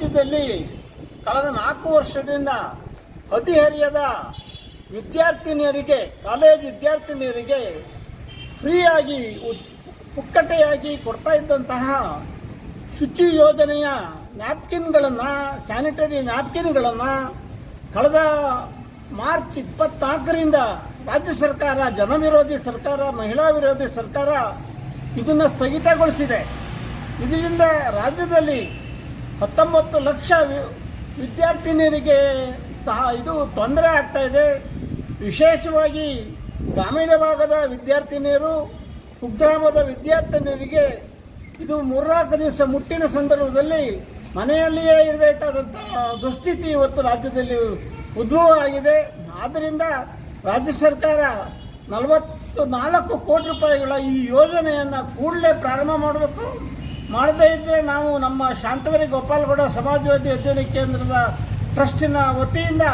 ರಾಜ್ಯದಲ್ಲಿ ಕಳೆದ ನಾಲ್ಕು ವರ್ಷದಿಂದ ಹದಿಹರಿಯದ ವಿದ್ಯಾರ್ಥಿನಿಯರಿಗೆ, ಕಾಲೇಜ್ ವಿದ್ಯಾರ್ಥಿನಿಯರಿಗೆ ಫ್ರೀಯಾಗಿ ಪುಕ್ಕಟೆಯಾಗಿ ಕೊಡ್ತಾ ಇದ್ದಂತಹ ಶುಚಿ ಯೋಜನೆಯ ನ್ಯಾಪ್ಕಿನ್ಗಳನ್ನು, ಸ್ಯಾನಿಟರಿ ನ್ಯಾಪ್ಕಿನ್ಗಳನ್ನು ಕಳೆದ ಮಾರ್ಚ್ ಇಪ್ಪತ್ನಾಲ್ಕರಿಂದ ರಾಜ್ಯ ಸರ್ಕಾರ, ಜನವಿರೋಧಿ ಸರ್ಕಾರ, ಮಹಿಳಾ ವಿರೋಧಿ ಸರ್ಕಾರ ಇದನ್ನು ಸ್ಥಗಿತಗೊಳಿಸಿದೆ. ಇದರಿಂದ ರಾಜ್ಯದಲ್ಲಿ ಹತ್ತೊಂಬತ್ತು ಲಕ್ಷ ವಿದ್ಯಾರ್ಥಿನಿಯರಿಗೆ ಸಹ ಇದು ತೊಂದರೆ ಆಗ್ತಾ ಇದೆ. ವಿಶೇಷವಾಗಿ ಗ್ರಾಮೀಣ ಭಾಗದ ವಿದ್ಯಾರ್ಥಿನಿಯರು, ಕುಗ್ರಾಮದ ವಿದ್ಯಾರ್ಥಿನಿಯರಿಗೆ ಇದು ಮೂರ್ನಾಲ್ಕು ದಿವಸ ಮುಟ್ಟಿನ ಸಂದರ್ಭದಲ್ಲಿ ಮನೆಯಲ್ಲಿಯೇ ಇರಬೇಕಾದಂತಹ ದುಸ್ಥಿತಿ ಇವತ್ತು ರಾಜ್ಯದಲ್ಲಿ ಉದ್ಭವ ಆಗಿದೆ. ಆದ್ದರಿಂದ ರಾಜ್ಯ ಸರ್ಕಾರ ನಲವತ್ತು ನಾಲ್ಕು ಕೋಟಿ ರೂಪಾಯಿಗಳ ಈ ಯೋಜನೆಯನ್ನು ಕೂಡಲೇ ಪ್ರಾರಂಭ ಮಾಡಬೇಕು. ಮಾಡದೇ ಇದ್ದರೆ ನಾವು ನಮ್ಮ ಶಾಂತವರಿ ಗೋಪಾಲಗೌಡ ಸಮಾಜವಾದಿ ಅಧ್ಯಯನ ಕೇಂದ್ರದ ಟ್ರಸ್ಟಿನ ವತಿಯಿಂದ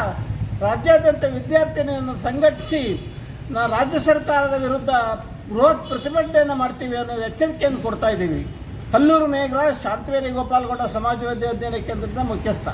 ರಾಜ್ಯಾದ್ಯಂತ ವಿದ್ಯಾರ್ಥಿನಿಯನ್ನು ಸಂಘಟಿಸಿ, ನಾ ರಾಜ್ಯ ಸರ್ಕಾರದ ವಿರುದ್ಧ ಬೃಹತ್ ಪ್ರತಿಭಟನೆಯನ್ನು ಮಾಡ್ತೀವಿ ಅನ್ನೋ ಎಚ್ಚರಿಕೆಯನ್ನು ಕೊಡ್ತಾ ಇದ್ದೀವಿ. ಕಲ್ಲೂರು ಮೇಘರಾಜ್, ಶಾಂತವೇರಿ ಗೋಪಾಲಗೌಡ ಸಮಾಜವಾದಿ ಅಧ್ಯಯನ ಕೇಂದ್ರದ ಮುಖ್ಯಸ್ಥ.